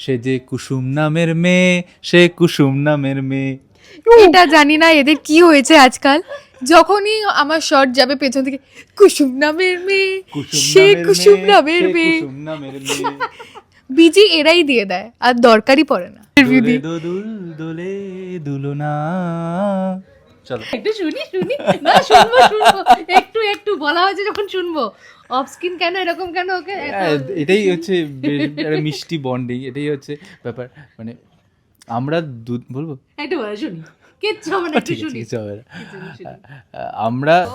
সে যে কুসুম নামের মেয়ে সে কুসুম নামের মেয়ে। এটা জানি না এদের কি হয়েছে আজকাল? যখনই আমার শর্ট যাবে পেছন থেকে কুসুম নামের মেয়ে সে কুসুম নামের মেয়ে। বিজি এরাই দিয়ে দেয় আর দরকারই পড়ে না। দোলে দোদুল দোলে দুলনা চলো। একটু শুনি শুনি। না শুনব শুনব। একটু একটু বলা হয়েছে যখন শুনব। অফ স্ক্রিন কেন এরকম কেন ওকে? হ্যাঁ, এটাই হচ্ছে মিষ্টি বন্ডিং এটাই হচ্ছে ব্যাপার। মানে আমরা দু- বলব? একটু শুনি। কিচ্ছু হবে না। একটু শুনি। আমরা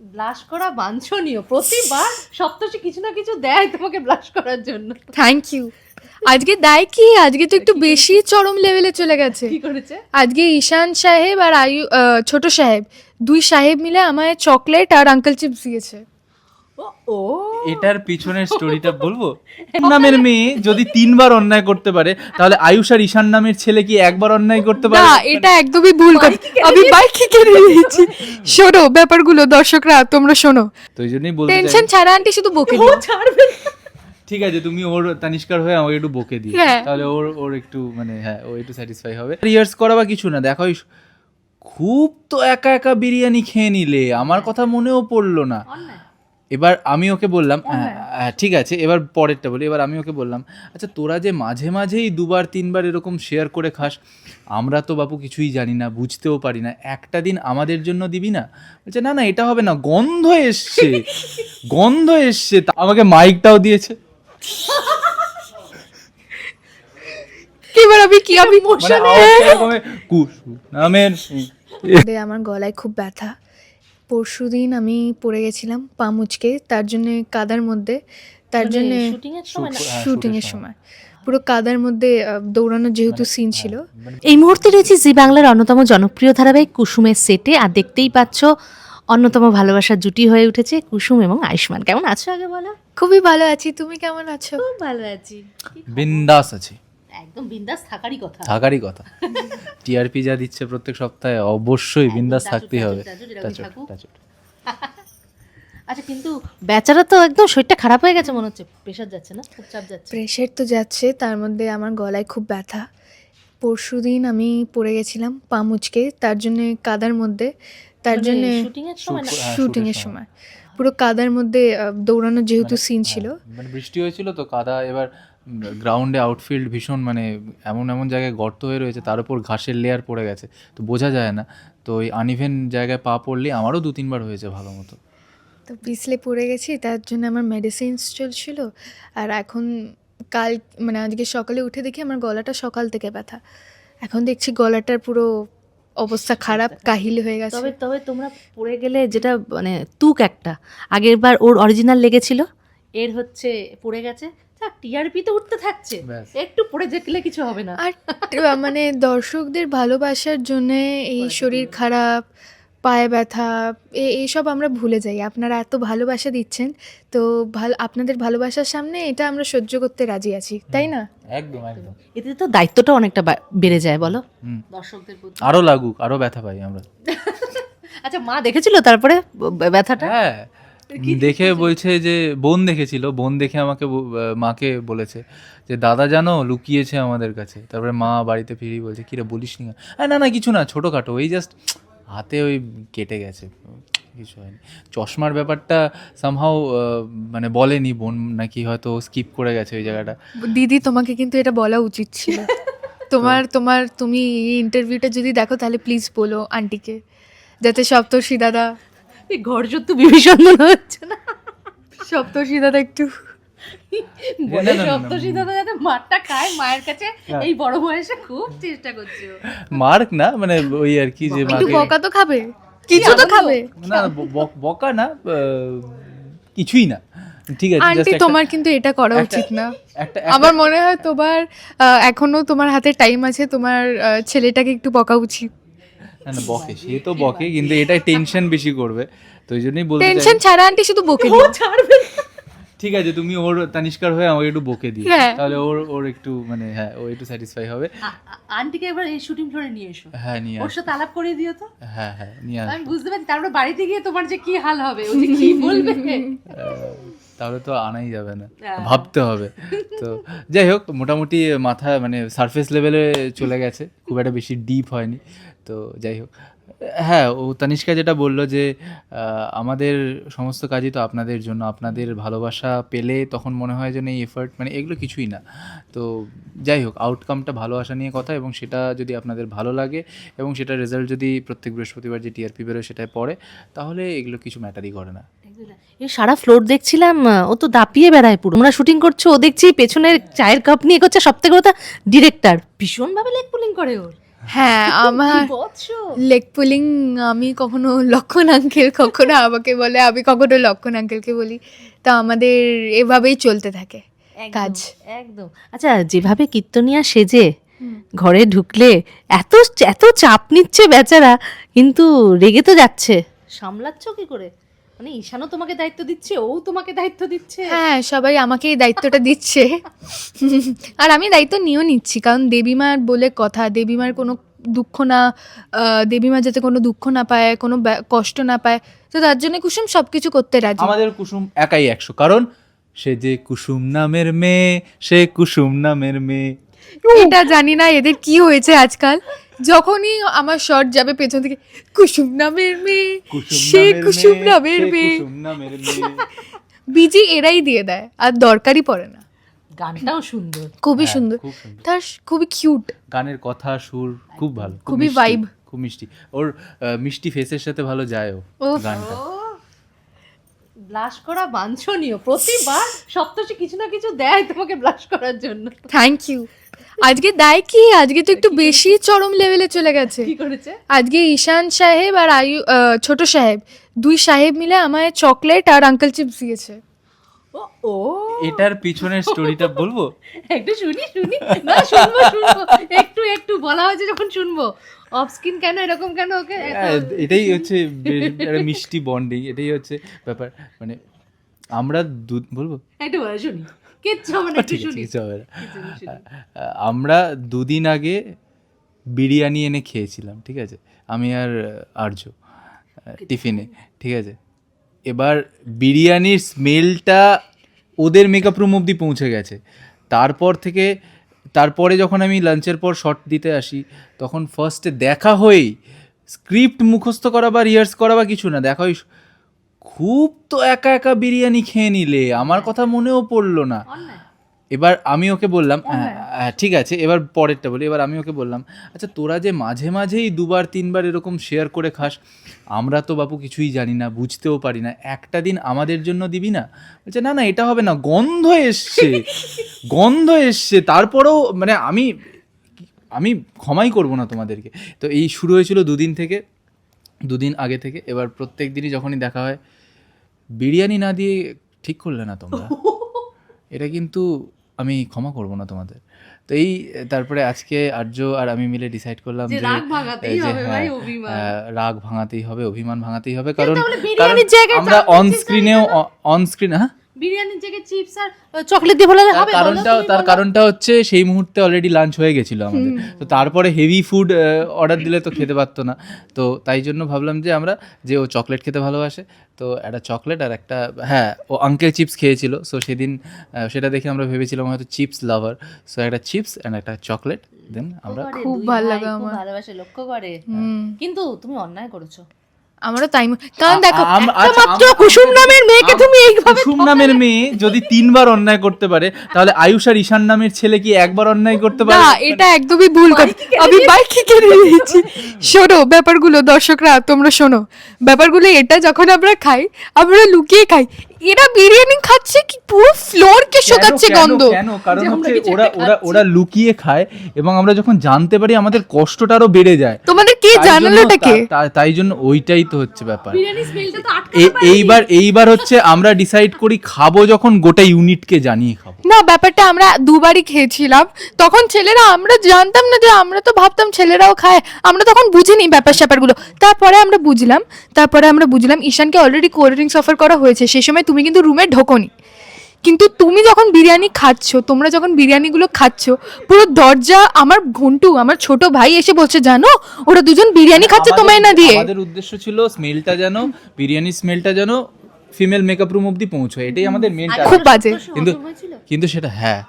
ব্লাশ করা বাঞ্ছনীয়। প্রতিবার সপ্তাহে কিছু না কিছু দেয় তোমাকে ব্লাশ করার জন্য। থ্যাংক ইউ আজকে দেয় কি? আজকে তো একটু বেশি চরম লেভেলে চলে গেছে। কি করেছে? আজকে ঈশান সাহেব আর আয়ু ছোট সাহেব দুই সাহেব মিলে আমায় চকলেট আর আঙ্কেল চিপস দিয়েছে। ও। এটার পিছনের স্টোরিটা বলব? নামের মেয়ে যদি তিনবার অন্যায় করতে পারে তাহলে আয়ুষ আর ঈশান নামের ছেলে কি একবার অন্যায় করতে পারে? না এটা একদমই ভুল কথা। আমি বাইক কেড়ে নিয়েছি। শোনো ব্যাপারগুলো দর্শকরা তোমরা শোনো। তো এই জন্যই বলতে টেনশন ছাড়া আন্টি শুধু বকে দিও। ছাড়বে ঠিক আছে তুমি ওর তানিষ্কার হয়ে আমাকে একটু বকে দিই হ্যাঁ। তাহলে ওর ওর একটু মানে হ্যাঁ ও একটু স্যাটিসফাই হবে। রিহার্স করা বা কিছু না দেখো খুব তো একা একা বিরিয়ানি খেয়ে নিলে আমার কথা মনেও পড়ল না। অন্যায়। এবার আমি ওকে বললাম হ্যাঁ, ঠিক আছে এবার পরেরটা বলি এবার আমি ওকে বললাম আচ্ছা তোরা যে মাঝে মাঝেই দুবার তিনবার এরকম শেয়ার করে খাস আমরা তো বাপু কিছুই জানি না বুঝতেও পারি না একটা দিন আমাদের জন্য দিবি না? বলছে না না এটা হবে না গন্ধ এসছে গন্ধ এসছে তা আমাকে মাইকটাও দিয়েছে। এবার আমি কি আমি মানে কুসু নামের আমার গলায় খুব ব্যথা। পরশুদিন আমি পড়ে গেছিলাম পা মুচকে তার জন্য কাদার মধ্যে তার মানে জন্য শুটিং এর হ্যাঁ, শুটিং এর সময়। পুরো কাদার মধ্যে দৌড়ানোর যেহেতু সিন ছিল। এই মুহূর্তে রয়েছে জি বাংলার অন্যতম জনপ্রিয় ধারাবাহিক কুসুমের সেটে আর দেখতেই পাচ্ছ অন্যতম ভালোবাসার জুটি হয়ে উঠেছে কুসুম এবং আয়ুষ্মান। কেমন আছো আগে বলো? খুবই ভালো আছি তুমি কেমন আছো? খুব ভালো আছি। বিন্দাস আছে। একদম বিন্দাস থাকারই কথা। থাকারই কথা। টিআরপি যা দিচ্ছে প্রত্যেক সপ্তাহে অবশ্যই বিন্দাস থাকতেই হবে। আচ্ছা কিন্তু বেচারা তো একদম শরীরটা খারাপ হয়ে গেছে মনে হচ্ছে। প্রেশার যাচ্ছে না? খুব চাপ যাচ্ছে। প্রেশার তো যাচ্ছে তার মধ্যে আমার গলায় খুব ব্যথা। পরশুদিন আমি পড়ে গেছিলাম পা মুচকে তার জন্য কাদার মধ্যে তার জন্য শুটিং এর সময় না? শুটিং এর shoot-এর সময়। পুরো কাদার মধ্যে দৌড়ানোর যেহেতু সিন ছিল। হ্যাঁ, মানে বৃষ্টি হয়েছিল তো কাদা এবার গ্রাউন্ডে আউটফিল্ড ভীষণ মানে এমন এমন জায়গায় গর্ত হয়ে রয়েছে তার উপর ঘাসের লেয়ার পড়ে গেছে। তো বোঝা যায় না। তো ওই আনইভেন জায়গায় পা পড়লে আমারও দু তিনবার হয়েছে ভালো মতো। তো পিছলে পড়ে গেছি তার জন্য আমার মেডিসিনস চলছিল। আর এখন কাল মানে আজকে সকালে উঠে দেখি আমার গলাটা সকাল থেকে ব্যথা। এখন দেখছি গলাটার পুরো অবস্থা খারাপ কাহিল হয়ে গেছে। তবে তবে তোমরা পড়ে গেলে যেটা মানে তুক একটা। আগের বার ওর অরিজিনাল লেগেছিল এর হচ্ছে পড়ে গেছে। টিআরপি তো উঠতে থাকছে। একটু পড়ে দেখলে কিছু হবে না। আর মানে দর্শকদের ভালোবাসার জন্য এই শরীর খারাপ পায়ে ব্যথা এ- এইসব আমরা ভুলে যাই। আপনারা এত ভালোবাসা দিচ্ছেন তো ভালো আপনাদের ভালোবাসার সামনে এটা আমরা সহ্য করতে রাজি আছি তাই না? একদম একদম। এতে তো দায়িত্বটা অনেকটা বেড়ে যায় বলো। দর্শকদের আরও লাগুক আরও ব্যথা পাই আমরা। আচ্ছা মা মা দেখেছিল তারপরে ব্যথাটা? হ্যাঁ দেখে বলছে? যে বোন দেখেছিল বোন দেখে আমাকে মাকে বলেছে যে দাদা জানো লুকিয়েছে আমাদের কাছে। তারপরে মা বাড়িতে ফিরে বলছে কিরে বলিস নি হ্যাঁ না না কিছু না ছোটোখাটো ওই জাস্ট হাতে ওই কেটে গেছে। কিছু হয়নি। চশমার ব্যাপারটা সামহাও মানে বলেনি বোন নাকি হয়তো স্কিপ করে গেছে ওই জায়গাটা। দিদি তোমাকে কিন্তু এটা বলা উচিত ছিল। তোমার তোমার তুমি এই ইন্টারভিউটা যদি দেখো তাহলে প্লিজ বলো আন্টিকে। যাতে সপ্তর্ষি দাদা এই ঘর সত্যি বিভীষণ মনে হচ্ছে না। সপ্তর্ষি দাদা একটু। বলে সপ্তষী দাদা যাতে মারটা খায় মায়ের কাছে এই বড় বয়সে খুব চেষ্টা করছে। মার্ক না মানে ওই আর কি যে একটু মাকে বকা তো খাবে। কিছু তো খাবে। না বকা না কিছুই না। ঠিক আছে আন্টি তোমার কিন্তু এটা করা উচিত না। একটা আমার মনে হয় তোমার এখনও তোমার হাতে টাইম আছে তোমার আহ, ছেলেটাকে একটু বকা উচিত। না না বকে। সে তো বকে কিন্তু এটা টেনশন বেশি করবে। তো ওই জন্যই বলতে টেনশন ছাড়া আন্টি শুধু বকে ও ছাড়বে। ঠিক আছে তুমি ওর তানিষ্কার হয়ে আমাকে একটু বকে দিও। হ্যাঁ। তাহলে ওর ওর একটু মানে হ্যাঁ ও একটু স্যাটিসফাই হবে। আন্টিকে এবার এই শুটিং ফ্লোরে নিয়ে এসো। হ্যাঁ নিয়ে ওর সাথে আলাপ করিয়ে দিও তো। হ্যাঁ হ্যাঁ নিয়ে আস আমি বুঝতে পারছি তারপরে বাড়িতে গিয়ে তোমার যে কি হাল হবে ও যে কি বলবে। তাহলে তো আনাই যাবে না হ্যাঁ। ভাবতে হবে। তো যাই হোক মোটামুটি মাথা মানে সারফেস লেভেলে চলে গেছে। খুব একটা বেশি ডিপ হয়নি। তো যাই হোক। হ্যাঁ ও তানিষ্কা যেটা বলল যে আমাদের সমস্ত কাজই তো আপনাদের জন্য। আপনাদের ভালোবাসা পেলে তখন মনে হয় যেন এই এফার্ট মানে এগুলো কিছুই না। তো যাই হোক আউটকামটা ভালো আসা নিয়ে কথা এবং সেটা যদি আপনাদের ভালো লাগে এবং সেটা রেজাল্ট যদি প্রত্যেক বৃহস্পতিবার যে টিআরপি বেরোয় সেটায় পড়ে, তাহলে এগুলো কিছু ম্যাটারই করে না। সারা ফ্লোর দেখছিলাম ও তো দাপিয়ে বেড়ায় পুরো। আমরা শুটিং করছ, ও দেখছি পেছনের চায়ের কাপ নিয়ে করছে সব থেকে কথা ডিরেক্টর ভীষণ ভাবে লেগ পুলিং করে ওর। হ্যাঁ আমার লেগ পুলিং আমি কখনো লক্ষণ আঙ্কেল কখনো আমাকে বলে আমি কখনো লক্ষণ আঙ্কেলকে বলি। তা আমাদের এভাবেই চলতে থাকে কাজ। একদম। আচ্ছা যেভাবে কীর্তনিয়া সেজে ঘরে ঢুকলে এত এত চাপ নিচ্ছে বেচারা কিন্তু রেগে তো যাচ্ছে। সামলাচ্ছ কি করে? মানে ঈশানও তোমাকে দায়িত্ব দিচ্ছে ও তোমাকে দায়িত্ব দিচ্ছে। হ্যাঁ সবাই আমাকে এই দায়িত্বটা দিচ্ছে। আর আমি দায়িত্ব নিয়েও নিচ্ছি কারণ দেবীমার বলে কথা দেবীমার কোনো দুঃখ না দেবীমা যাতে কোনো দুঃখ না পায় কোনো ব্যা- কষ্ট না পায় তো তার জন্য কুসুম সব কিছু করতে রাজি। আমাদের কুসুম একাই একশো কারণ সে যে কুসুম নামের মেয়ে সে কুসুম নামের মেয়ে। এটা জানি না এদের কি হয়েছে আজকাল। যখনই আমার শর্ট যাবে পেছন থেকে কুসুম নামের মেয়ে সে কুসুম নামের মেয়ে। বিজি এরাই দিয়ে দেয় আর দরকারই পড়ে না। গানটাও সুন্দর। খুবই হ্যাঁ, সুন্দর। তার খুবই কিউট গানের কথা সুর খুব ভালো খুবই ভাইব খুব মিষ্টি। ওর আহ, মিষ্টি ফেসের সাথে ভালো যায় ও। গানটা। ব্লাশ করা বাঞ্ছনীয়। প্রতিবার সপ্তাহে কিছু না কিছু দেয় তোমাকে ব্লাশ করার জন্য। থ্যাংক ইউ আজকে দেয় কি? আজকে তো একটু বেশি চরম লেভেলে চলে গেছে। কি করেছে? আজকে ঈশান সাহেব আর আয়ু ছোট সাহেব দুই সাহেব মিলে আমায় চকলেট আর আঙ্কেল চিপস দিয়েছে। ও ও। এটার পিছনের স্টোরিটা বলব? একটু শুনি শুনি। না শুনব শুনব। একটু একটু বলা হয়েছে যখন শুনব। অফ স্ক্রিন কেন এরকম কেন ওকে? এটাই হচ্ছে একটা মিষ্টি বন্ডিং এটাই হচ্ছে ব্যাপার। মানে আমরা দুধ বলব? একটু বলো শুনি। কিচ্ছু হবে না ঠিক আছে হবে না। আমরা দুদিন আগে বিরিয়ানি এনে খেয়েছিলাম ঠিক আছে? আমি আর আর্য টিফিনে ঠিক আছে? এবার বিরিয়ানির স্মেলটা ওদের মেকআপ রুম অবধি পৌঁছে গেছে। তারপর থেকে তারপরে যখন আমি লাঞ্চের পর শট দিতে আসি তখন ফার্স্টে দেখা হয়েই স্ক্রিপ্ট মুখস্থ করা বা রিহার্স করা বা কিছু না দেখা হই খুব তো একা একা বিরিয়ানি খেয়ে নিলে আমার কথা মনেও পড়ল না। এবার আমি ওকে বললাম হ্যাঁ, হ্যাঁ, ঠিক আছে এবার পরেরটা বলি এবার আমি ওকে বললাম আচ্ছা তোরা যে মাঝে মাঝেই দুবার তিনবার এরকম শেয়ার করে খাস আমরা তো বাপু কিছুই জানি না বুঝতেও পারি না একটা দিন আমাদের জন্য দিবি না? বলছে না না এটা হবে না গন্ধ এসছে গন্ধ এসছে তারপরেও মানে আমি আমি ক্ষমাই করব না তোমাদেরকে। তো এই শুরু হয়েছিল দুদিন থেকে দুদিন আগে থেকে এবার প্রত্যেক দিনই যখনই দেখা হয় বিরিয়ানি না দিয়ে ঠিক করলে না তোমরা। এটা কিন্তু আমি ক্ষমা করব না তোমাদের। তো এই তারপরে আজকে আর্য আর আমি মিলে ডিসাইড করলাম যে যে রাগ ভাঙাতেই যে হবে হ্যাঁ, অভিমান। রাগ ভাঙাতেই হবে অভিমান ভাঙাতেই হবে। কারণ কারণ আমরা অনস্ক্রিনেও অনস্ক্রিন স্ক্রিনেও অন স্ক্রিন হ্যাঁ? বিরিয়ানির জায়গায় চিপস আর চকলেট দিয়ে বলে তার হবে কারণটা তার কারণটা হচ্ছে সেই মুহূর্তে অলরেডি লাঞ্চ হয়ে গেছিল আমাদের। তো তারপরে হেভি ফুড অর্ডার দিলে তো খেতে পারতো না। তো তাই জন্য ভাবলাম যে আমরা যে ও চকলেট খেতে ভালোবাসে তো একটা চকলেট আর একটা হ্যাঁ ও আঙ্কেল চিপস খেয়েছিল। সো সেদিন সেটা দেখে আমরা ভেবেছিলাম হয়তো চিপস লাভার সো একটা চিপস অ্যান্ড একটা চকলেট দেন আমরা খুব ভালো লাগে আমার। ভালোবাসে লক্ষ্য করে। কিন্তু তুমি অন্যায় করেছ। আমারও তাই কারণ দেখো আচ্ছা, মাত্র কুসুম নামের মেয়েকে তুমি এইভাবে কুসুম নামের মেয়ে যদি তিনবার অন্যায় করতে পারে তাহলে আয়ুষ আর ঈশান নামের ছেলে কি একবার অন্যায় করতে পারে? না এটা একদমই ভুল কথা। আমি বাইকে কিনে নিয়েছি শোনো ব্যাপারগুলো দর্শকরা তোমরা শোনো। ব্যাপারগুলো এটা যখন আমরা খাই আমরা লুকিয়ে খাই এরা বিরিয়ানি খাচ্ছে কি? পুরো ফ্লোর কে শোকাচ্ছে গন্ধ। কেন? কারণ হচ্ছে ওরা ওরা ওরা লুকিয়ে খায় এবং আমরা যখন জানতে পারি আমাদের কষ্টটা আরও বেড়ে যায়। তোমাদের কে তাই জন্য- জানালোটা কে তা- তা- তাই জন্য ওইটাই তো হচ্ছে ব্যাপার। বিরিয়ানি স্মেলটা তো আটকাতে এইবার এইবার হচ্ছে আমরা ডিসাইড করি খাব যখন গোটা ইউনিটকে জানিয়ে খাব। না ব্যাপারটা আমরা দুবারই খেয়েছিলাম। তখন ছেলেরা আমরা জানতাম না যে আমরা তো ভাবতাম ছেলেরাও খায়। আমরা তখন বুঝিনি ব্যাপার স্যাপারগুলো। তারপরে আমরা বুঝলাম তারপরে আমরা বুঝলাম ঈশানকে অলরেডি কোল্ড ড্রিঙ্কস অফার করা হয়েছে। সেই সময় তুমি কিন্তু রুমে ঢোকনি। কিন্তু তুমি যখন বিরিয়ানি খাচ্ছ তোমরা যখন বিরিয়ানিগুলো খাচ্ছ পুরো দরজা আমার ঘন্টু আমার ছোট ভাই এসে বলছে জানো ওরা দুজন বিরিয়ানি খাচ্ছে তোমায় না দিয়ে? আমাদের উদ্দেশ্য ছিল স্মেলটা যেন বিরিয়ানির স্মেলটা যেন ফিমেল মেকআপ রুম অবধি পৌঁছয় এটাই আমাদের মেন খুব বাজে। কিন্তু কিন্তু সেটা হ্যাঁ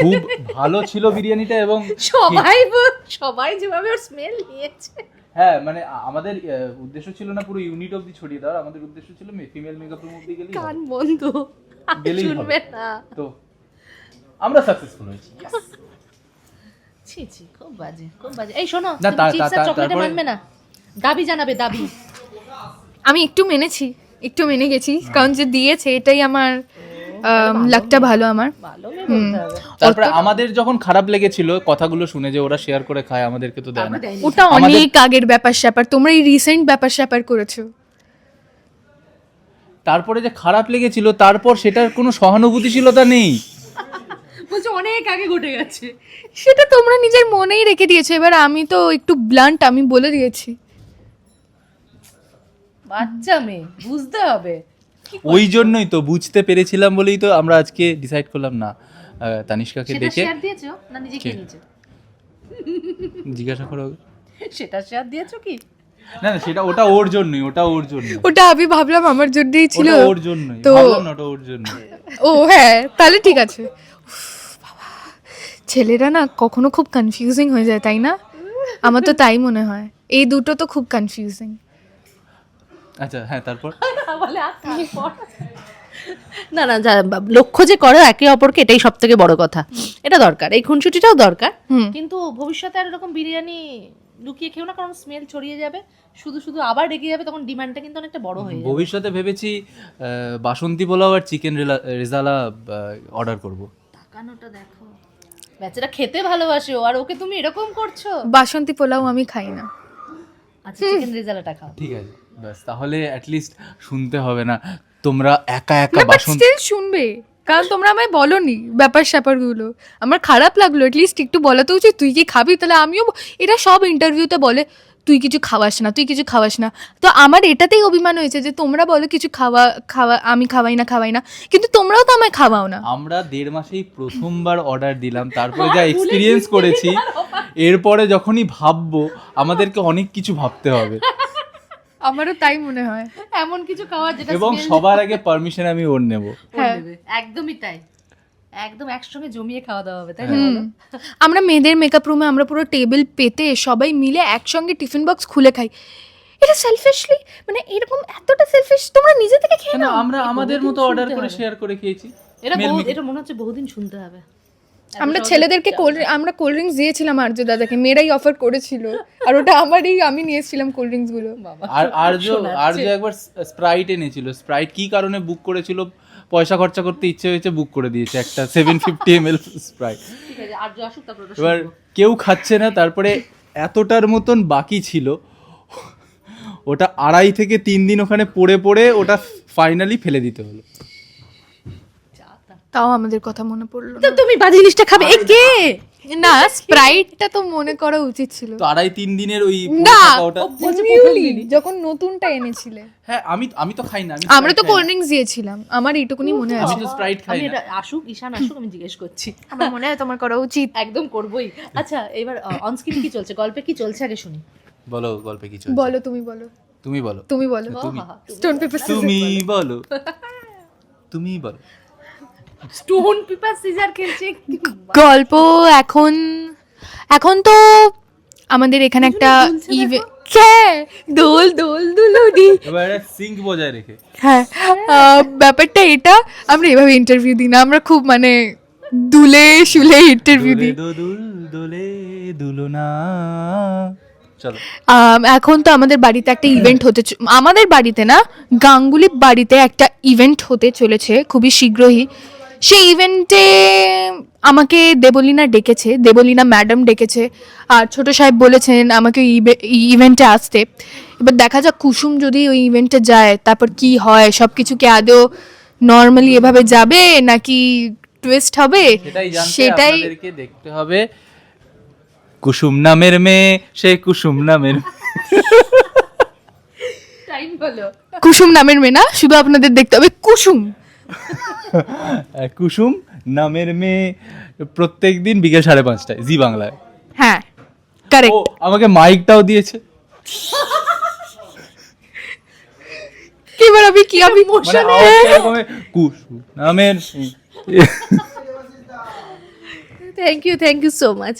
খুব ভালো ছিল বিরিয়ানিটা এবং সবাই সবাই যেভাবে ওর স্মেল নিয়েছে। হ্যাঁ মানে আমাদের উদ্দেশ্য ছিল না পুরো ইউনিট অবধি ছড়িয়ে দেওয়ার আমাদের উদ্দেশ্য ছিল ফিমেল মেকআপ রুম অবধি গেলেই কান। বন্ধ। গেলেই। শুনবে না। তো আমরা সাকসেসফুল হয়েছি ছি ছি খুব বাজে খুব বাজে। এই শোনো না, চিপস তা- আর চকলেটে মানবে না। দাবি জানাবে দাবি। আমি একটু মেনেছি। একটু মেনে গেছি। কারণ যে দিয়েছে এটাই আমার আম, লাকটা ভালো আমার। তারপরে আমাদের যখন খারাপ লেগেছিল কথাগুলো শুনে যে ওরা শেয়ার করে খায় আমাদেরকে তো দেয় না। ওটা অনেক আগের ব্যাপার স্যাপার। তোমরা এই রিসেন্ট ব্যাপার স্যাপার করেছ। তারপরে যে খারাপ লেগেছিল তারপর সেটার কোনো সহানুভূতিশীলতা নেই। বলছে অনেক আগে ঘটে গেছে। সেটা তোমরা নিজের মনেই রেখে দিয়েছ। এবার আমি তো একটু ব্লান্ট আমি বলে দিয়েছি। বাচ্চা মেয়ে বুঝতে হবে। ওই জন্যই তো বুঝতে পেরেছিলাম বলেই তো আমরা আজকে ডিসাইড করলাম। না তানিষ্কাকে সেটা দেখে শেয়ার দিয়েছ না নিজে কে? নিয়েছো? জিজ্ঞাসা করো সেটা শেয়ার দিয়েছ কি? না না সেটা ওটা ওর জন্যই ওটা ওর জন্য ওটা আমি ভাবলাম আমার জন্যই ছিল। ওটা ওর জন্যই তো- ভাবলাম না ওটা ওর জন্য ও হ্যাঁ তাহলে ঠিক আছে। ছেলেরা না কখনো খুব কনফিউজিং হয়ে যায় তাই না? আমার তো তাই মনে হয়। এই দুটো তো খুব কনফিউজিং আচ্ছা হ্যাঁ তারপর? বলে আর তারপর? না না যা লক্ষ্য যে করে একে অপরকে এটাই সব থেকে বড় কথা। এটা দরকার এই খুনসুটিটাও দরকার হুম। কিন্তু ভবিষ্যতে আর এরকম বিরিয়ানি লুকিয়ে খেও না কারণ স্মেল ছড়িয়ে যাবে শুধু শুধু আবার রেগে যাবে তখন ডিমান্ডটা কিন্তু অনেকটা বড় হয়ে যাবে। ভবিষ্যতে ভেবেছি বাসন্তী পোলাও আর চিকেন রেজালা অর্ডার করব। তাকানোটা দেখো। বেচারা খেতে ভালোবাসে ও, আর ওকে তুমি এরকম করছ? বাসন্তী পোলাও আমি খাই না। আচ্ছা চিকেন রেজালাটা খাও। ঠিক আছে। ব্যাস তাহলে অ্যাটলিস্ট শুনতে হবে না। তোমরা একা একা না বাট বাসন্তী স্টিল শুনবে। কারণ তোমরা আমায় বলনি ব্যাপার স্যাপারগুলো। আমার খারাপ লাগল অ্যাটলিস্ট একটু বলা তো উচিত তুই কি খাবি? তাহলে আমিও এরা সব ইন্টারভিউতে বলে তুই কিছু খাওয়াস না তুই কিছু খাওয়াস না। তো আমার এটাতেই অভিমান হয়েছে যে তোমরা বলো কিছু খাওয়া খাওয়া আমি খাওয়াই না খাওয়াই না। কিন্তু তোমরাও তো আমায় খাওয়াও না। আমরা দেড় মাসেই প্রথমবার অর্ডার দিলাম তারপরে যা এক্সপিরিয়েন্স করেছি এরপরে যখনই ভাববো আমাদেরকে অনেক কিছু ভাবতে হবে। আমারও তাই মনে হয়। এমন কিছু খাওয়া যেটা এবং সবার আগে পারমিশন আমি ওর নেব। হ্যাঁ। একদমই তাই। একদম একসঙ্গে জমিয়ে খাওয়া দাওয়া হবে তাই না? আমরা মেয়েদের মেকআপ রুমে আমরা পুরো টেবিল পেতে সবাই মিলে একসঙ্গে টিফিন বক্স খুলে খাই। এটা সেলফিশলি মানে এরকম এতটা সেলফিশ তোমরা নিজে থেকে খেয়ে নাও। আমরা আমাদের মতো অর্ডার করে শেয়ার করে খেয়েছি। এটা। এটা মনে হচ্ছে বহুদিন শুনতে হবে। আমরা ছেলেদেরকে কোল্ড আমরা কোল্ড ড্রিঙ্কস দিয়েছিলাম আর্য দাদাকে মেয়েরাই অফার করেছিল। আর ওটা আমারই আমি নিয়েছিলাম কোল্ড ড্রিঙ্কসগুলো। বাবা আর আর্য। আর্য একবার স্প্রাইট এনেছিল। স্প্রাইট কি কারণে বুক করেছিল? পয়সা খরচা করতে ইচ্ছে হয়েছে বুক করে দিয়েছে একটা seven fifty M L Sprite এবার কেউ খাচ্ছে না তারপরে এতটার মতন বাকি ছিল ওটা আড়াই থেকে তিন দিন ওখানে পড়ে পড়ে ওটা ফাইনালি ফেলে দিতে হলো। তাও আমাদের কথা মনে পড়ল তো তুমি বাজে জিনিসটা খাবে। এ কে? না স্প্রাইটটা তো মনে করা উচিত ছিল। তো আড়াই তিন দিনের ওই না যখন নতুনটা এনেছিলে। হ্যাঁ আমি আমি তো খাই না আমরা তো কোল্ড। ড্রিঙ্কস দিয়েছিলাম। আমার এইটুকুনি মনে আমি আছে। তো স্প্রাইট খাই না। আসুক ঈশান আসুক আমি জিজ্ঞেস করছি। আমার মনে হয় তোমার করা উচিত। একদম করবোই। আচ্ছা এবার অনস্ক্রিন কি চলছে? গল্পে কি চলছে? আগে শুনি। বলো গল্পে কিছু বলো তুমি বলো। তুমি বলো। তুমি বলো। তুমি স্টোন পেপার তুমি বলো। তুমি বলো। স্টোন পেপার সিজার খেলছে। গল্প এখন এখন তো আমাদের এখানে একটা ইভেন্ট দোল দোল দুলুদি এবার সিঙ্ক বজায় রেখে। হ্যাঁ ব্যাপারটা এটা আমরা এভাবে ইন্টারভিউ দিই না আমরা খুব মানে দুলে শুলে ইন্টারভিউ দিই। দোলে দুলনা চলো। এখন তো আমাদের বাড়িতে একটা ইভেন্ট হতে চ- আমাদের বাড়িতে না গাঙ্গুলি বাড়িতে একটা ইভেন্ট হতে চলেছে খুবই শীঘ্রই। সেই ইভেন্টে আমাকে দেবলীনা ডেকেছে দেবলীনা ম্যাডাম ডেকেছে। আর ছোট সাহেব বলেছেন আমাকে ইভেন্টে আসতে। এবার দেখা যাক কুসুম যদি ওই ইভেন্টে যায় তারপর কি হয়? সব কিছু কি আদৌ নর্মালি এভাবে যাবে নাকি টুইস্ট হবে? সেটাই দেখতে হবে। কুসুম নামের মেয়ে সে কুসুম নামের কুসুম নামের মেয়ে না? শুধু আপনাদের দেখতে হবে। কুসুম। কুসুম নামের মেয়ে প্রত্যেক দিন বিকেল সাড়ে পাঁচটায় জি বাংলায়। হ্যাঁ কারেক্ট আমাকে মাইকটাও দিয়েছে। এবার আমি কি আমি মানে আওয়াজটা এরকম কুসু নামের thank you thank you so much